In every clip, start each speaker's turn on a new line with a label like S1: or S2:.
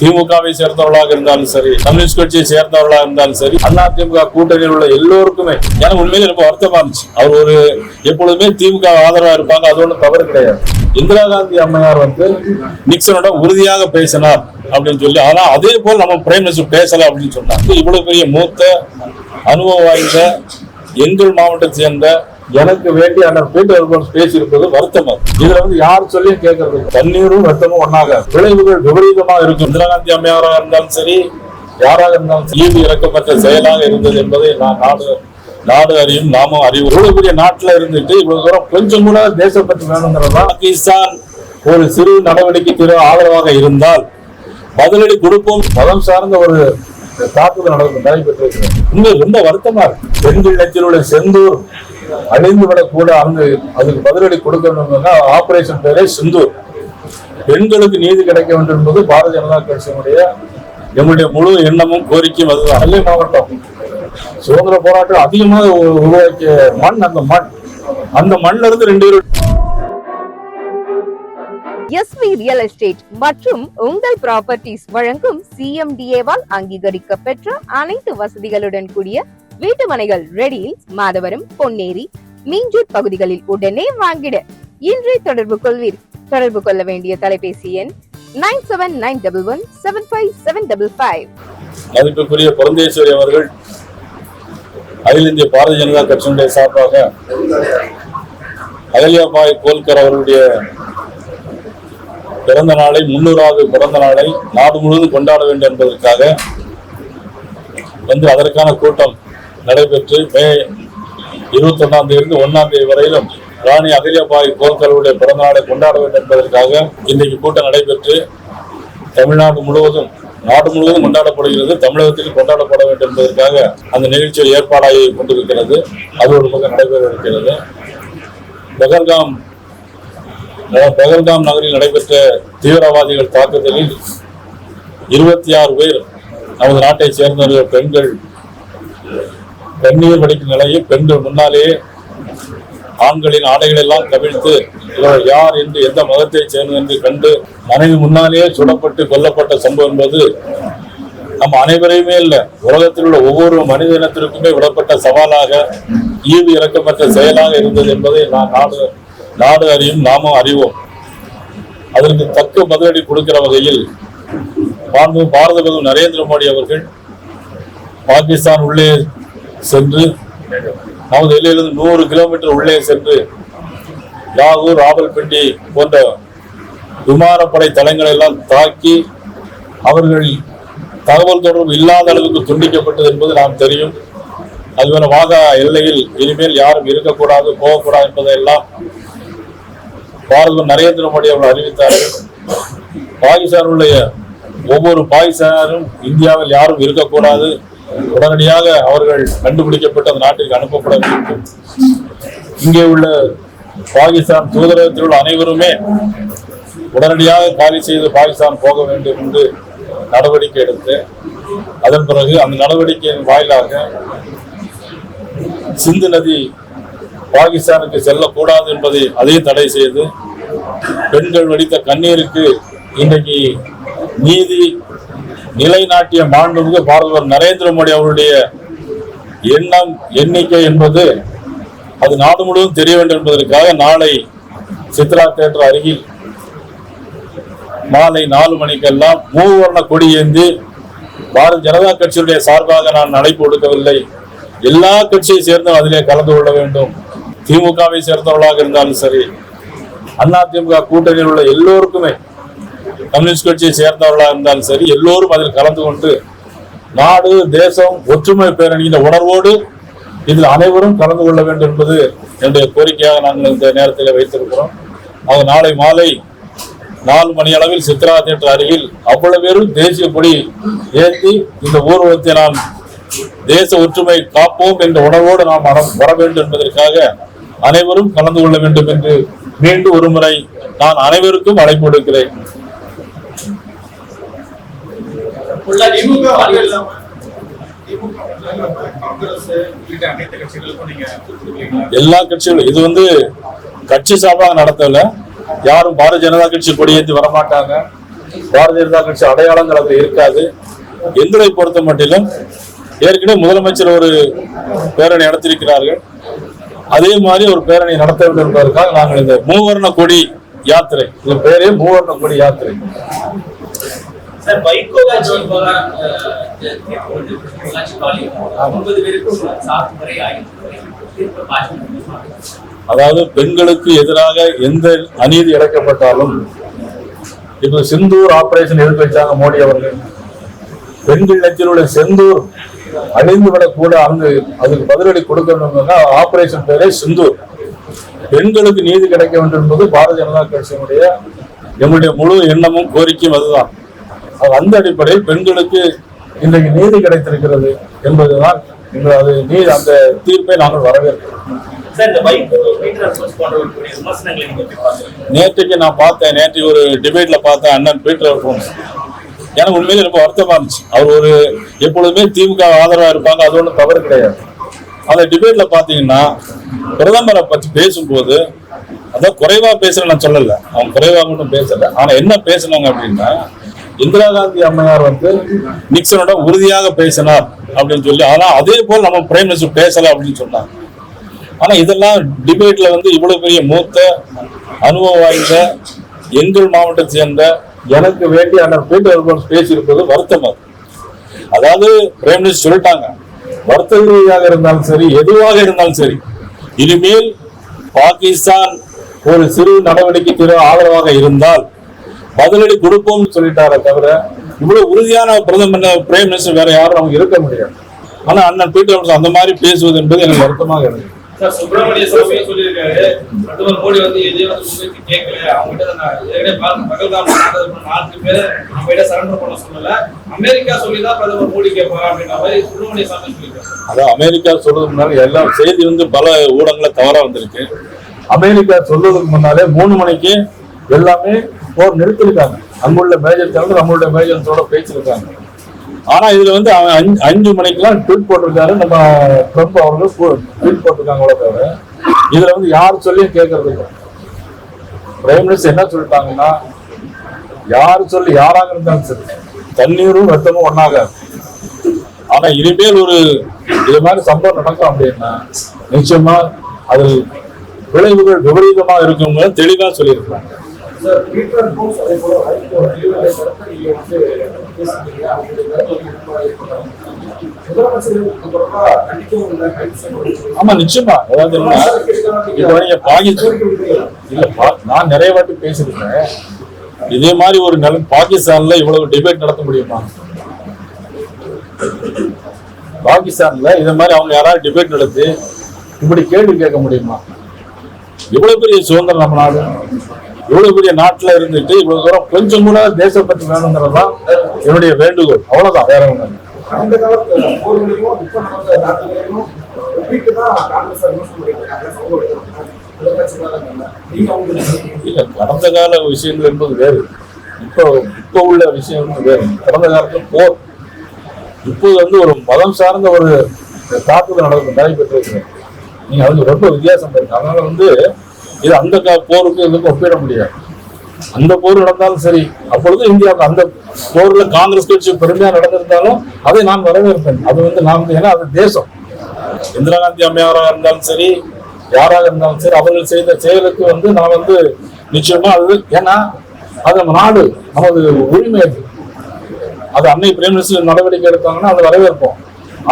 S1: திமுகவை சேர்ந்தவர்களாக இருந்தாலும் சரி கம்யூனிஸ்ட் கட்சியை சேர்ந்தவர்களாக இருந்தாலும் சரி அதிமுக கூட்டணியில் உள்ள எல்லோருக்குமே எனக்கு உண்மையிலே ரொம்ப வருத்தமா இருந்துச்சு. அவர் ஒரு எப்பொழுதுமே திமுக ஆதரவா இருப்பாங்க அது ஒன்றும் தவறு கிடையாது. இந்திரா காந்தி அம்மையார் வந்து நிக்சனோட உறுதியாக பேசினார் அப்படின்னு சொல்லி ஆனா அதே போல் நம்ம பிரைம் மினிஸ்டர் பேசல அப்படின்னு சொன்னாங்க இவ்வளவு பெரிய மூத்த அனுபவம் வாய்ந்த எங்கள் மாவட்டத்தை சேர்ந்த எனக்கு வேண்டிய அண்ணன் பீட்டர் பேசியிருப்பது வருத்தம்? இதுல வந்து யார் சொல்லியும் கேட்கறது. தண்ணீரும் ரத்தமும் ஒன்னாக விளைவுகள் விபரீதமாக இருக்கும். இந்திரா காந்தி அம்மையாராக இருந்தாலும் சரி யாராக இருந்தாலும் ஈடு இறக்கப்பட்ட செயலாக இருந்தது என்பதை நான் நாடு நாடு அறியும் நாமும் அறிவும். இவ்வளவு பெரிய நாட்டுல இருந்துட்டு இவ்வளவு தூரம் கொஞ்சம் கூட தேசப்பற்று வேணுங்கிறதா? பாகிஸ்தான் ஒரு சிறு நடவடிக்கைக்கு ஆதரவாக இருந்தால் பதிலடி கொடுப்போம். மதம் சார்ந்த ஒரு தாக்குதல் நடந்து நடைபெற்றிருக்கிறது இன்னும் ரொம்ப வருத்தமா இருக்கு. பெண்கள் நெற்றில் உள்ள செந்தூர் அழிந்து விடக்கூட அங்கு அதுக்கு பதிலடி கொடுக்கணும்னா ஆபரேஷன் பேரே சிந்தூர். பெண்களுக்கு நீதி கிடைக்க வேண்டும் என்பது பாரதிய ஜனதா கட்சியினுடைய எங்களுடைய முழு எண்ணமும் கோரிக்கையும் அதுதான். நெல்லை மாவட்டம். சுதந்திர போராட்டம் அதிகமாக உருவாக்கிய மண் அந்த மண். அந்த மண்ணிலிருந்து இருந்து ரெண்டு
S2: எஸ்வி ரியல் எஸ்டேட் மற்றும் உங்கள் ப்ராப்பர்ட்டிஸ் வழங்கும் சிஎம்டிஏவால் அங்கீகரிக்கப்பெற்ற அனைத்து வசதிகளுடன் கூடிய வீட்டு மனைகள் ரெடியில் மாதவரம் பொன்னேரி மீஞ்சூர் பகுதிகளில் உடனே வாங்கிட. இன்றே தொடர்பு கொள்வீர். தொடர்பு கொள்ள வேண்டிய தொலைபேசி எண் nine seven nine double one seven five seven double five.
S1: மதிப்புக்குரிய புரந்தேஸ்வரி அவர்கள் அகில இந்திய பாரதிய ஜனதா கட்சியினுடைய சார்பாக அகல்யாபாய் கோல்கர் அவர்களுடைய பிறந்த நாளை முன்னூறாவது பிறந்த நாளை நாடு முழுவதும் கொண்டாட வேண்டும் என்பதற்காக வந்து அதற்கான கூட்டம் நடைபெற்று மே இருபத்தொன்னாம் தேதி ஒன்னாம் தேதி வரையிலும் ராணி அகல்யாபாய் கோல்கருடைய பிறந்த நாளை கொண்டாட வேண்டும் என்பதற்காக இன்றைக்கு கூட்டம் நடைபெற்று தமிழ்நாடு முழுவதும் நாடு முழுவதும் கொண்டாடப்படுகிறது. தமிழகத்தில் கொண்டாடப்பட வேண்டும் என்பதற்காக அந்த நிகழ்ச்சியை ஏற்பாடாகி கொண்டிருக்கிறது. அது ஒரு பக்கம் நடைபெற இருக்கிறது பெகல்காம் அஹ், பெகல்காம் நகரில் நடைபெற்ற தீவிரவாதிகள் தாக்குதலில் இருபத்தி ஆறு பேர் நமது நாட்டை சேர்ந்த பெண்கள் கண்ணீர் வடிக்கும் நிலையில் பெண்கள் முன்னாலேயே ஆண்களின் ஆடைகள் எல்லாம் கவிழ்த்து இவர் யார் என்று எந்த மதத்தை சேர்ந்து என்று கண்டு மனைவி முன்னாலேயே சுடப்பட்டு கொல்லப்பட்ட சம்பவம் என்பது நம் அனைவரையுமே இல்ல. உலகத்தில் உள்ள ஒவ்வொரு மனித இனத்திற்குமே விடப்பட்ட சவாலாக ஈவு இறக்கப்பட்ட செயலாக இருந்தது என்பதை நான் நாடு நாடு அறியும் நாமும் அறிவோம். அதற்கு தக்க பதிலடி கொடுக்கிற வகையில் பாரத பிரதமர் நரேந்திர மோடி அவர்கள் பாகிஸ்தான் உள்ளே சென்று நமது எல்லையிலிருந்து நூறு கிலோமீட்டர் உள்ளே சென்று லாகூர் ராவல்பிண்டி போன்ற விமானப்படை தளங்களை எல்லாம் தாக்கி அவர்கள் தகவல் தொடர்பு இல்லாத அளவுக்கு துண்டிக்கப்பட்டது என்பது நாம் தெரியும். அதுபோல வாகா எல்லையில் இனிமேல் யாரும் இருக்கக்கூடாது போகக்கூடாது என்பதையெல்லாம் பாரத நரேந்திர மோடி அவர்கள் அறிவித்தார்கள். பாகிஸ்தான் ஒவ்வொரு பாகிஸ்தானும் இந்தியாவில் யாரும் இருக்கக்கூடாது. உடனடியாக அவர்கள் கண்டுபிடிக்கப்பட்டு அந்த நாட்டிற்கு அனுப்பப்பட வேண்டும். இங்கே உள்ள பாகிஸ்தான் தூதரகத்தில் உள்ள அனைவருமே உடனடியாக காலி செய்து பாகிஸ்தான் போக வேண்டும் என்று நடவடிக்கை எடுத்து அதன் பிறகு அந்த நடவடிக்கையின் வாயிலாக சிந்து நதி பாகிஸ்தானுக்கு செல்லக்கூடாது என்பதை அதையும் தடை செய்து பெண்கள் வடித்த கண்ணீருக்கு இன்றைக்கு நீதி நிலைநாட்டிய மாண்புமிகு பாரதவர் நரேந்திர மோடி அவருடைய எண்ணம் எண்ணிக்கை என்பது அது நாடு முழுவதும் தெரிய வேண்டும் என்பதற்காக நாளை சித்ரா தேட்டர் அருகில் மாலை நாலு மணிக்கெல்லாம் மூவர்ண கொடி ஏந்தி பாரதிய ஜனதா கட்சியுடைய சார்பாக நான் அழைப்பு கொடுக்கவில்லை எல்லா கட்சியை சேர்ந்தும் அதிலே கலந்து கொள்ள வேண்டும். திமுகவை சேர்ந்தவர்களாக இருந்தாலும் சரி அதிமுக கூட்டணியில் உள்ள எல்லோருக்குமே கம்யூனிஸ்ட் கட்சியை சேர்ந்தவர்களாக இருந்தாலும் சரி எல்லோரும் அதில் கலந்து கொண்டு நாடு தேசம் ஒற்றுமை பேரணியின் உணர்வோடு இதில் அனைவரும் கலந்து கொள்ள வேண்டும் என்பது என்னுடைய கோரிக்கையாக நாங்கள் இந்த நேரத்தில் வைத்திருக்கிறோம். அது நாளை மாலை நாலு மணி அளவில் சித்ரா தேட்டர் அருகில் அவ்வளவு பேரும் தேசிய கொடி ஏற்றி இந்த ஊர்வலத்தை நாம் தேச ஒற்றுமை காப்போம் என்ற உணர்வோடு நாம் வர- வர வேண்டும் என்பதற்காக அனைவரும் கலந்து கொள்ள வேண்டும் என்று மீண்டும் ஒருமுறை நான் அனைவருக்கும் அழைப்பு விடுக்கிறேன்
S3: திமுக வாரிகள் இல்லாம திமுக மட்டும் இல்லாம காங்கிரஸ் உள்ளிட்ட அனைத்து கட்சிகளுக்கும் நீங்க
S1: எல்லா கட்சிகளும். இது வந்து கட்சி சார்பாக நடத்தல யாரும் பாரதிய ஜனதா கட்சி கொடியேற்றி வரமாட்டாங்க. பாரதிய ஜனதா கட்சி அடையாளங்கள் அதில் இருக்காது. எங்களை பொறுத்த மட்டிலும் ஏற்கனவே முதலமைச்சர் ஒரு பேரணி நடத்தியிருக்கிறார்கள். அதே மாதிரி ஒரு பேரணி நடத்த வேண்டும் என்பதற்காக நாங்கள் இந்த மூவர்ண கொடி யாத்திரை இது பேரே மூவர்ண கொடி யாத்திரை.
S3: சார் வைகோ ஆட்சி ஒன்பது பேருக்கும் சாத்து
S1: அதாவது பெண்களுக்கு எதிராக எந்த அநீதி இழைக்கப்பட்டாலும் இப்ப செந்தூர் ஆபரேஷன் எதிர்த்து வச்சாங்க மோடி அவர்கள். பெண்கள் உள்ள செந்தூர் அழிந்து விடக்கூட அங்கு அதுக்கு பதிலடி கொடுக்கணும்னா ஆபரேஷன் பேரே சிந்தூர். பெண்களுக்கு நீதி கிடைக்க வேண்டும் என்பது பாரதிய ஜனதா கட்சியினுடைய எங்களுடைய முழு எண்ணமும் கோரிக்கையும் அதுதான். அந்த அடிப்படையில் பெண்களுக்கு இன்றைக்கு நீதி கிடைத்திருக்கிறது என்பதுதான் எங்கள் அது நீதி அந்த தீர்ப்பை நாங்கள் வரவேற்கிறோம். நேற்றுக்கு நான் பார்த்தேன் நேற்று ஒரு டிபேட்ல பார்த்தேன் அண்ணன் பீட்டர் அல்போன்ஸ் எனக்கு உண்மையிலே ரொம்ப வருத்தமா இருந்துச்சு. அவர் ஒரு எப்பொழுதுமே திமுக ஆதரவா இருப்பாங்க அது ஒன்றும் தவறு கிடையாது. அந்த டிபேட்ல பாத்தீங்கன்னா பிரதமரை பத்தி பேசும்போது அதான் குறைவா பேசுறேன் நான் சொல்லல. அவங்க குறைவா மட்டும் பேசல. ஆனா என்ன பேசுனாங்க அப்படின்னா இந்திரா காந்தி அம்மையார் வந்து நிக்சனோட உறுதியாக பேசினார் அப்படின்னு சொல்லி ஆனா அதே போல் நம்ம பிரைம் மினிஸ்டர் பேசல அப்படின்னு சொன்னாங்க ஆனா இதெல்லாம் டிபேட்ல வந்து இவ்வளவு பெரிய மூத்த அனுபவம் வாய்ந்த எங்கள் மாவட்டத்தை சேர்ந்த எனக்கு வேண்டிய அண்ணன் பீட்டர் பேசியிருப்பது வருத்தமா அதாவது பிரைம் மினிஸ்டர் சொல்லிட்டாங்க வர்த்தக ரீதியாக இருந்தாலும் சரி எதுவாக இருந்தாலும் சரி இனிமேல் பாகிஸ்தான் ஒரு சிறு நடவடிக்கைக்கு ஆதரவாக இருந்தால் பதிலடி கொடுப்போம்னு சொல்லிட்டாரே தவிர இவ்வளவு உறுதியான பிரதமர் பிரைம் மினிஸ்டர் வேற யாரும் அவங்க இருக்க முடியாது. ஆனா அண்ணன் பீட்டர் அந்த மாதிரி பேசுவது என்பது எனக்கு வருத்தமாக இருக்கு
S3: சார் சுப்பிரமணிய சாமியே சொல்லியிருக்காரு. பிரதமர் மோடி வந்து எதையும் வந்து முன்வைத்து கேட்கல. அவங்ககிட்ட நான் ஏற்கனவே பகல்- பகல்காம் நடந்தது நான்கு பேரை நம்ம கிட்ட சரண்டர் பண்ண சொல்லல. அமெரிக்கா சொல்லிதான் பிரதமர் மோடி கேட்பாங்க அப்படின்ற மாதிரி சுப்பிரமணிய சாமி சொல்லியிருக்காரு.
S1: அதான் அமெரிக்கா சொல்றதுக்கு முன்னாடி எல்லாம் செய்தி வந்து பல ஊடகங்கள தவறா வந்திருக்கு. அமெரிக்கா சொல்றதுக்கு முன்னாலே மூணு மணிக்கு எல்லாமே போர் நிறுத்திருக்காங்க அங்குள்ள மேஜர் தலைவர் நம்மளுடைய மேஜர்ஸோட பேசியிருக்காங்க. ஆனா இதுல வந்து அவன் அஞ்சு- அஞ்சு மணிக்கெல்லாம் ட்வீட் போட்டிருக்காரு. நம்ம ட்ரம்ப் அவர்கள் ட்வீட் போட்டிருக்காங்களோ தவிர இதுல வந்து யார் சொல்லியும் கேட்கறது இல்லை. பிரைம் மினிஸ்டர் என்ன சொல்லிட்டாங்கன்னா யார் சொல்லி யாராக இருந்தாலும் சரி தண்ணீரும் ரத்தமும் ஒன்னாக ஆனா இனிமேல் ஒரு இது மாதிரி சம்பவம் நடக்கும் அப்படின்னா நிச்சயமா அது விளைவுகள் விபரீதமா இருக்கும்னு தெளிவா சொல்லியிருக்காங்க ஆமா நிச்சயமா. அதாவது என்ன? இப்போ நீங்க பாகிஸ்தான் இல்ல. நான் நிறைய வாட்டி பேசியிருக்கேன். இதே மாதிரி ஒரு நில பாகிஸ்தான்ல இவ்வளவு டிபேட் நடத்த முடியுமா? பாகிஸ்தான்ல இதே மாதிரி அவங்க யாராவது டிபேட் நடத்தி இப்படி கேள்வி கேட்க முடியுமா? இவ்வளவு பெரிய சுதந்திரம் நம்ம நாடு. இவ்வளவு பெரிய நாட்டுல இருந்துட்டு இவ்வளவு தூரம் கொஞ்சம் கூட தேசப்பற்று வேணுங்கிறதுதான் என்னுடைய வேண்டுகோள். அவ்வளவுதான். வேற
S4: தான்
S1: இல்ல கடந்த கால விஷயங்கள் என்பது வேறு. இப்போ இப்போ உள்ள விஷயம் வேறு. கடந்த காலத்துல போர். இப்போது வந்து ஒரு மதம் சார்ந்த ஒரு தாக்குதல் நடந்து நடைபெற்றிருக்கு நீங்க அதுக்கு ரொம்ப வித்தியாசம் இருக்கு அதனால வந்து இது அந்த போருக்கு இதுக்கு ஒப்பிட முடியாது. அந்த போர் நடந்தாலும் சரி அப்பொழுது இந்தியாவுக்கு அந்த போர்ல காங்கிரஸ் கட்சி பெருமையா நடந்திருந்தாலும் அதை நான் வரவேற்பேன். அது வந்து நான் வந்து ஏன்னா அது தேசம். இந்திரா காந்தி அம்மையாராக இருந்தாலும் சரி யாராக இருந்தாலும் சரி அவர்கள் செய்த செயலுக்கு வந்து நான் வந்து நிச்சயமா அது ஏன்னா அது நம்ம நாடு நமது உரிமை அது. அது அன்னை பிரைம் மினிஸ்டர் நடவடிக்கை எடுத்தாங்கன்னா அதை வரவேற்போம்.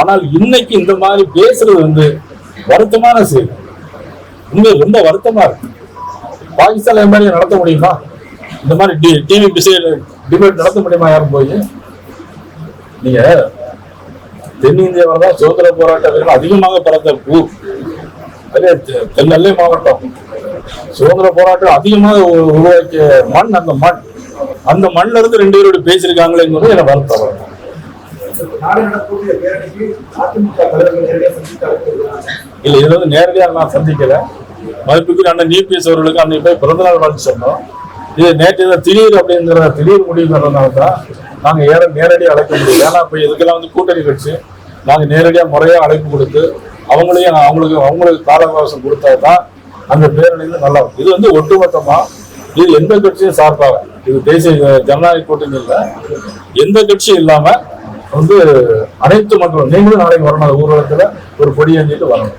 S1: ஆனால் இன்னைக்கு இந்த மாதிரி பேசுறது வந்து வருத்தமான செய்தி. உங்களுக்கு ரொம்ப வருத்தமா இருக்கு. பாகிஸ்தான்ல இந்த மாதிரி நடத்த முடியுமா? இந்த மாதிரி டிவி டிபேட் நடத்த முடியுமா யாரும் போய்? நீங்க தென்னிந்தியாவில் தான் சுதந்திர போராட்ட வீரர்கள் அதிகமாக பிறந்த ஊர் அதே தெ- மாவட்டம். சுதந்திர போராட்டம் அதிகமாக உ- உருவாக்கிய மண் அந்த மண். அந்த மண்ல இருந்து ரெண்டு பேரோடு பேசியிருக்காங்களேங்கிறது எனக்கு வருத்தம் இல்ல இது வந்து நேரடியாக நான் சந்திக்கல. மதிப்புக்கு அண்ணன் நீபிஎஸ் அவர்களுக்கு அன்னைக்கு போய் பிறந்தநாள் வாழ்த்து சொன்னோம். இது நேற்று இதை திடீர் அப்படிங்கிற திடீர் முடிவுங்கிறதுனால தான் நாங்கள் ஏற நேரடியாக அழைக்க முடியல. ஏன்னா இப்போ இதுக்கெல்லாம் வந்து கூட்டணி கட்சி நாங்கள் நேரடியாக முறையாக அழைப்பு கொடுத்து அவங்களையும் அவங்களுக்கு அவங்களுக்கு கால அவகாசம் கொடுத்தா தான் அந்த பேரணி நல்லா இது வந்து ஒட்டுமொத்தமாக இது எந்த கட்சியும் சார்பாக. இது தேசிய ஜனநாயக கூட்டணி இல்லை. எந்த கட்சியும் இல்லாமல் வந்து அனைத்து மக்களும் நீங்களும் நாளைக்கு வரணும். அந்த ஊர்வலத்துல ஒரு பொடி அஞ்சிட்டு வரணும்.